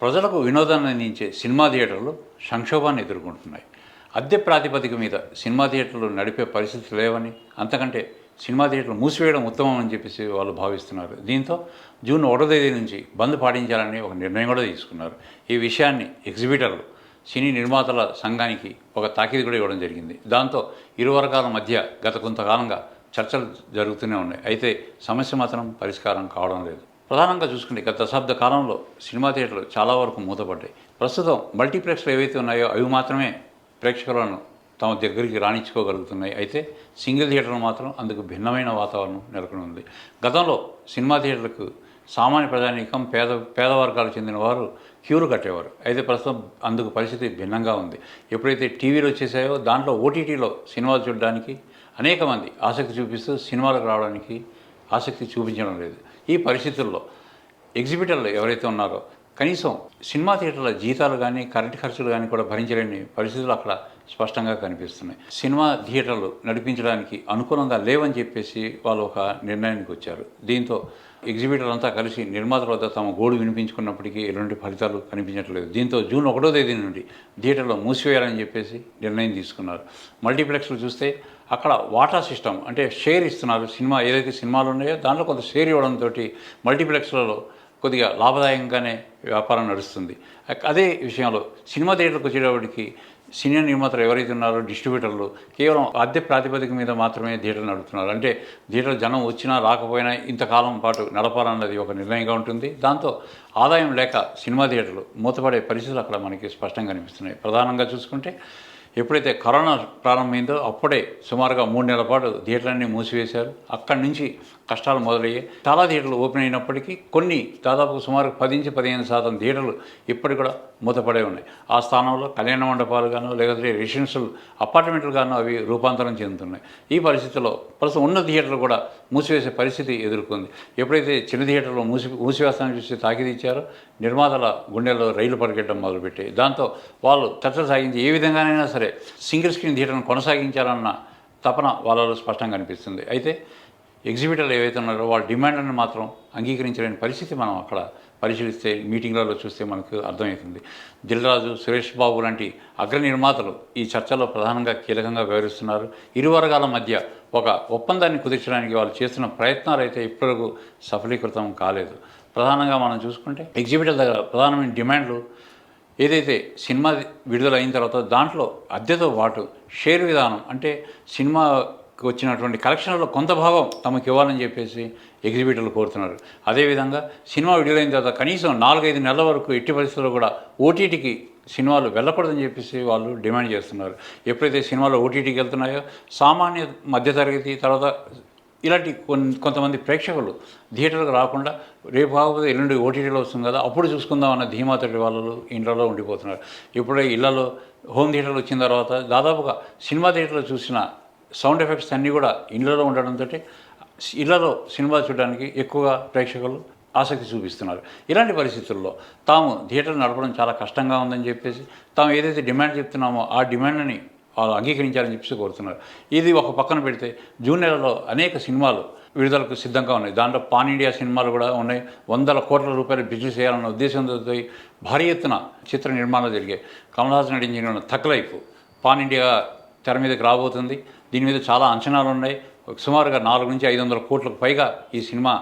ప్రజలకు వినోదాన్ని అందించే సినిమా థియేటర్లు సంక్షోభాన్ని ఎదుర్కొంటున్నాయి. అద్దె ప్రాతిపదిక మీద సినిమా థియేటర్లు నడిపే పరిస్థితి లేవని అంతకంటే సినిమా థియేటర్లు మూసివేయడం ఉత్తమం అని చెప్పేసి వాళ్ళు భావిస్తున్నారు. దీంతో జూన్ ఒకటో తేదీ నుంచి బంద్ పాటించాలని ఒక నిర్ణయం కూడా తీసుకున్నారు. ఈ విషయాన్ని ఎగ్జిబిటర్లు సినీ నిర్మాతల సంఘానికి ఒక తాకీదు కూడా ఇవ్వడం జరిగింది. దాంతో ఇరు వర్గాల మధ్య గత కొంతకాలంగా చర్చలు జరుగుతూనే ఉన్నాయి. అయితే సమస్య మాత్రం పరిష్కారం కావడం లేదు. ప్రధానంగా చూసుకుంటే గత దశాబ్ద కాలంలో సినిమా థియేటర్లు చాలా వరకు మూతపడ్డాయి. ప్రస్తుతం మల్టీప్లెక్స్లు ఏవైతే ఉన్నాయో అవి మాత్రమే ప్రేక్షకులను తమ దగ్గరికి రాణించుకోగలుగుతున్నాయి. అయితే సింగిల్ థియేటర్లు మాత్రం అందుకు భిన్నమైన వాతావరణం నెలకొని ఉంది గతంలో సినిమా థియేటర్లకు సామాన్య ప్రజానీకం పేద పేద వర్గాలకు చెందిన వారు క్యూలు కట్టేవారు. అయితే ప్రస్తుతం అందుకు పరిస్థితి భిన్నంగా ఉంది. ఎప్పుడైతే టీవీలు వచ్చేసాయో దాంట్లో ఓటీటీలో సినిమాలు చూడడానికి అనేక మంది ఆసక్తి చూపిస్తూ సినిమాలకు రావడానికి ఆసక్తి చూపించడం లేదు. ఈ పరిస్థితుల్లో ఎగ్జిబిటర్లు ఎవరైతే ఉన్నారో కనీసం సినిమా థియేటర్ల జీతాలు కానీ కరెంట్ ఖర్చులు కానీ కూడా భరించలేని పరిస్థితులు అక్కడ స్పష్టంగా కనిపిస్తున్నాయి. సినిమా థియేటర్లు నడిపించడానికి అనుకూలంగా లేవని చెప్పేసి వాళ్ళు ఒక నిర్ణయానికి వచ్చారు. దీంతో ఎగ్జిబిటర్ అంతా కలిసి నిర్మాతల వద్ద తమ గోడు వినిపించుకున్నప్పటికీ ఎలాంటి ఫలితాలు కనిపించట్లేదు. దీంతో జూన్ ఒకటో తేదీ నుండి థియేటర్లో మూసివేయాలని చెప్పేసి నిర్ణయం తీసుకున్నారు. మల్టీప్లెక్స్లు చూస్తే అక్కడ వాటా సిస్టమ్ అంటే షేర్ ఇస్తున్నారు. సినిమా ఏదైతే సినిమాలు ఉన్నాయో దాంట్లో కొంత షేర్ ఇవ్వడంతో మల్టీప్లెక్స్లలో కొద్దిగా లాభదాయకంగానే వ్యాపారం నడుస్తుంది. అదే విషయంలో సినిమా థియేటర్కి వచ్చేటప్పటికి సినిమా నిర్మాతలు ఎవరైతే ఉన్నారో డిస్ట్రిబ్యూటర్లు కేవలం అద్దె ప్రాతిపదిక మీద మాత్రమే థియేటర్ నడుపుతున్నారు. అంటే థియేటర్ జనం వచ్చినా రాకపోయినా ఇంతకాలం పాటు నడపాలన్నది ఒక నిర్ణయంగా ఉంటుంది. దాంతో ఆదాయం లేక సినిమా థియేటర్లు మూతపడే పరిస్థితులు అక్కడ మనకి స్పష్టంగా కనిపిస్తున్నాయి. ప్రధానంగా చూసుకుంటే ఎప్పుడైతే కరోనా ప్రారంభమైందో అప్పుడే సుమారుగా మూడు నెలల పాటు థియేటర్లన్నీ మూసివేశారు. అక్కడి నుంచి కష్టాలు మొదలయ్యాయి. చాలా థియేటర్లు ఓపెన్ అయినప్పటికీ కొన్ని దాదాపు సుమారు పది నుంచి పదిహేను శాతం థియేటర్లు ఇప్పటికి కూడా మూతపడే ఉన్నాయి. ఆ స్థానంలో కళ్యాణ మండపాలు గాను లేకపోతే రెసిడెన్షియల్ అపార్ట్మెంట్లు గాను అవి రూపాంతరం చెందుతున్నాయి. ఈ పరిస్థితిలో ప్రస్తుతం ఉన్న థియేటర్లు కూడా మూసివేసే పరిస్థితి ఎదుర్కొంది. ఎప్పుడైతే చిన్న థియేటర్లో మూసి మూసివేస్తానని చూసి తాకిదిచ్చారో నిర్మాతల గుండెల్లో రైలు పరిగెట్టడం మొదలుపెట్టాయి. దాంతో వాళ్ళు చర్చలు సాగించి ఏ విధంగానైనా సరే సింగిల్ స్క్రీన్ థియేటర్ను కొనసాగించాలన్న తపన వాళ్ళలో స్పష్టంగా కనిపిస్తుంది. అయితే ఎగ్జిబిటర్లు ఏవైతే ఉన్నారో వాళ్ళ డిమాండ్లను మాత్రం అంగీకరించలేని పరిస్థితి మనం అక్కడ పరిశీలిస్తే మీటింగ్లలో చూస్తే మనకు అర్థమవుతుంది. దిల్రాజు సురేష్ బాబు లాంటి అగ్ర నిర్మాతలు ఈ చర్చలో ప్రధానంగా కీలకంగా వ్యవహరిస్తున్నారు. ఇరు వర్గాల మధ్య ఒక ఒప్పందాన్ని కుదిర్చడానికి వాళ్ళు చేస్తున్న ప్రయత్నాలు అయితే ఇప్పటివరకు సఫలీకృతం కాలేదు. ప్రధానంగా మనం చూసుకుంటే ఎగ్జిబిటర్ దగ్గర ప్రధానమైన డిమాండ్లు ఏదైతే సినిమా విడుదల అయిన తర్వాత దాంట్లో అద్దెతో పాటు షేర్ విధానం అంటే సినిమా వచ్చినటువంటి కలెక్షన్లో కొంత భాగం తమకు ఇవ్వాలని చెప్పేసి ఎగ్జిబిటర్లు కోరుతున్నారు. అదేవిధంగా సినిమా విడుదలైన తర్వాత కనీసం నాలుగైదు నెలల వరకు ఎట్టి పరిస్థితుల్లో కూడా ఓటీటీకి సినిమాలు వెళ్ళకూడదని చెప్పేసి వాళ్ళు డిమాండ్ చేస్తున్నారు. ఎప్పుడైతే సినిమాలు ఓటీటీకి వెళ్తున్నాయో సామాన్య మధ్యతరగతి తర్వాత ఇలాంటి కొన్ని కొంతమంది ప్రేక్షకులు థియేటర్కి రాకుండా రేపు కాకపోతే ఎల్లుండి ఓటీటీలో వస్తుంది కదా అప్పుడు చూసుకుందాం అన్న ధీమాతటి వాళ్ళు ఇండ్లలో ఉండిపోతున్నారు. ఇప్పుడే ఇళ్ళలో హోమ్ థియేటర్లు వచ్చిన తర్వాత దాదాపుగా సినిమా థియేటర్లో చూసిన సౌండ్ ఎఫెక్ట్స్ అన్నీ కూడా ఇళ్ళలో ఉండడంతో ఇళ్ళలో సినిమా చూడడానికి ఎక్కువగా ప్రేక్షకులు ఆసక్తి చూపిస్తున్నారు. ఇలాంటి పరిస్థితుల్లో తాము థియేటర్ నడపడం చాలా కష్టంగా ఉందని చెప్పేసి తాము ఏదైతే డిమాండ్ చెప్తున్నామో ఆ డిమాండ్ని వాళ్ళు అంగీకరించాలని చెప్పేసి కోరుతున్నారు. ఇది ఒక పక్కన పెడితే జూన్ నెలలో అనేక సినిమాలు విడుదలకు సిద్ధంగా ఉన్నాయి. దాంట్లో పాన్ ఇండియా సినిమాలు కూడా ఉన్నాయి. వందల కోట్ల రూపాయలు బిజినెస్ చేయాలన్న ఉద్దేశంతో భారీ ఎత్తున చిత్ర నిర్మాణాలు జరిగాయి. కమల్ హాసన్ నటించిన తక్ లైఫ్ పాన్ ఇండియా తెర మీదకి రాబోతుంది. దీని మీద చాలా అంచనాలు ఉన్నాయి సుమారుగా నాలుగు నుంచి ఐదు వందల కోట్లకు పైగా ఈ సినిమా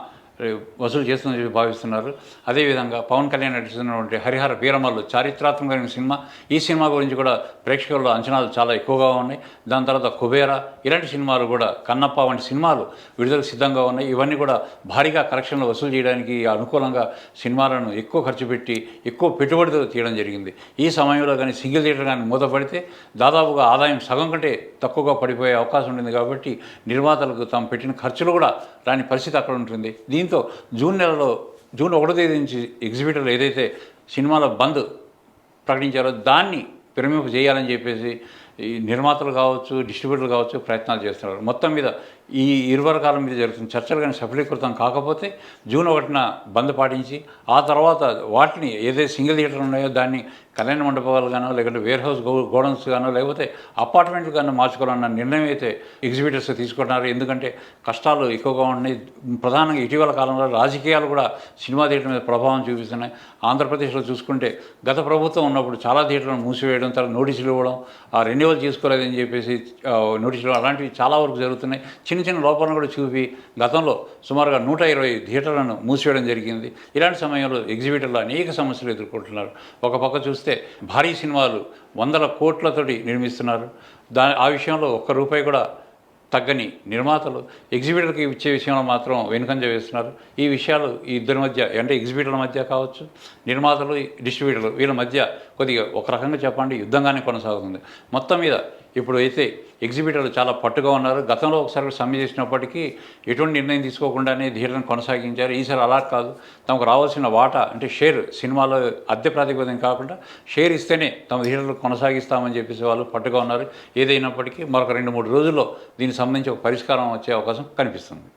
వసూలు చేస్తుందని చెప్పి భావిస్తున్నారు. అదేవిధంగా పవన్ కళ్యాణ్ నటిస్తున్నటువంటి హరిహర వీరమల్లు చారిత్రాత్మకమైన సినిమా. ఈ సినిమా గురించి కూడా ప్రేక్షకుల్లో అంచనాలు చాలా ఎక్కువగా ఉన్నాయి. దాని తర్వాత కుబేరా ఇలాంటి సినిమాలు కూడా కన్నప్ప వంటి సినిమాలు విడుదలకు సిద్ధంగా ఉన్నాయి. ఇవన్నీ కూడా భారీగా కలెక్షన్లు వసూలు చేయడానికి అనుకూలంగా సినిమాలను ఎక్కువ ఖర్చు పెట్టి ఎక్కువ పెట్టుబడితో తీయడం జరిగింది. ఈ సమయంలో కానీ సింగిల్ థియేటర్ కానీ మూతపడితే దాదాపుగా ఆదాయం సగం కంటే తక్కువగా పడిపోయే అవకాశం ఉంటుంది కాబట్టి నిర్మాతలకు తాము పెట్టిన ఖర్చులు కూడా రాని పరిస్థితి అక్కడ ఉంటుంది. దీని దీంతో జూన్ నెలలో జూన్ ఒకటో తేదీ నుంచి ఎగ్జిబిటర్లు ఏదైతే సినిమాల బంద్ ప్రకటించారో దాన్ని విరమింపు చేయాలని చెప్పేసి ఈ నిర్మాతలు కావచ్చు డిస్ట్రిబ్యూటర్లు కావచ్చు ప్రయత్నాలు చేస్తున్నారు. మొత్తం మీద ఈ ఇరు వర్గాల మీద జరుగుతున్న చర్చలు కానీ సఫలీకృతం కాకపోతే జూన్ ఒకటిన బంద్ పాటించి ఆ తర్వాత వాటిని ఏదైతే సింగిల్ థియేటర్ ఉన్నాయో దాన్ని కళ్యాణ మండపాలు గానో లేకుంటే వేర్ హౌస్ గో గోడౌన్స్ గానో లేకపోతే అపార్ట్మెంట్లు కానీ మార్చుకోవాలన్న నిర్ణయం అయితే ఎగ్జిబిటర్స్ తీసుకుంటున్నారు. ఎందుకంటే కష్టాలు ఎక్కువగా ఉన్నాయి. ప్రధానంగా ఇటీవల కాలంలో రాజకీయాలు కూడా సినిమా థియేటర్ మీద ప్రభావం చూపిస్తున్నాయి. ఆంధ్రప్రదేశ్లో చూసుకుంటే గత ప్రభుత్వం ఉన్నప్పుడు చాలా థియేటర్లను మూసివేయడం తర్వాత నోటీసులు ఇవ్వడం ఆ రెన్యువల్ చేసుకోలేదని చెప్పేసి నోటీసులు అలాంటివి చాలా వరకు జరుగుతున్నాయి. చిన్న చిన్న లోపాలను కూడా చూపి గతంలో సుమారుగా నూట ఇరవై థియేటర్లను మూసివేయడం జరిగింది. ఇలాంటి సమయంలో ఎగ్జిబిటర్లు అనేక సమస్యలు ఎదుర్కొంటున్నారు. ఒక పక్క చూస్తే భారీ సినిమాలు వందల కోట్లతోటి నిర్మిస్తున్నారు. దాని ఆ విషయంలో ఒక్క రూపాయి కూడా తగ్గని నిర్మాతలు ఎగ్జిబిటర్కి ఇచ్చే విషయంలో మాత్రం వెనుకంజ వేస్తున్నారు. ఈ విషయాలు ఈ ఇద్దరి మధ్య అంటే ఎగ్జిబిటర్ల మధ్య కావచ్చు నిర్మాతలు డిస్ట్రిబ్యూటర్లు వీళ్ళ మధ్య కొద్దిగా ఒక రకంగా చెప్పండి యుద్ధంగానే కొనసాగుతుంది. మొత్తం మీద ఇప్పుడు అయితే ఎగ్జిబిటర్లు చాలా పట్టుగా ఉన్నారు. గతంలో ఒకసారి సమ్మె చేసినప్పటికీ ఎటువంటి నిర్ణయం తీసుకోకుండానే థియేటర్ను కొనసాగించారు. ఈసారి అలా కాదు. తమకు రావాల్సిన వాటా అంటే షేర్ సినిమాలో అద్దె ప్రాతిపదం కాకుండా షేర్ ఇస్తేనే తమ ధీరలు కొనసాగిస్తామని చెప్పేసి వాళ్ళు పట్టుగా ఉన్నారు. ఏదైనప్పటికీ మరొక రెండు మూడు రోజుల్లో దీనికి సంబంధించి ఒక పరిష్కారం వచ్చే అవకాశం కనిపిస్తుంది.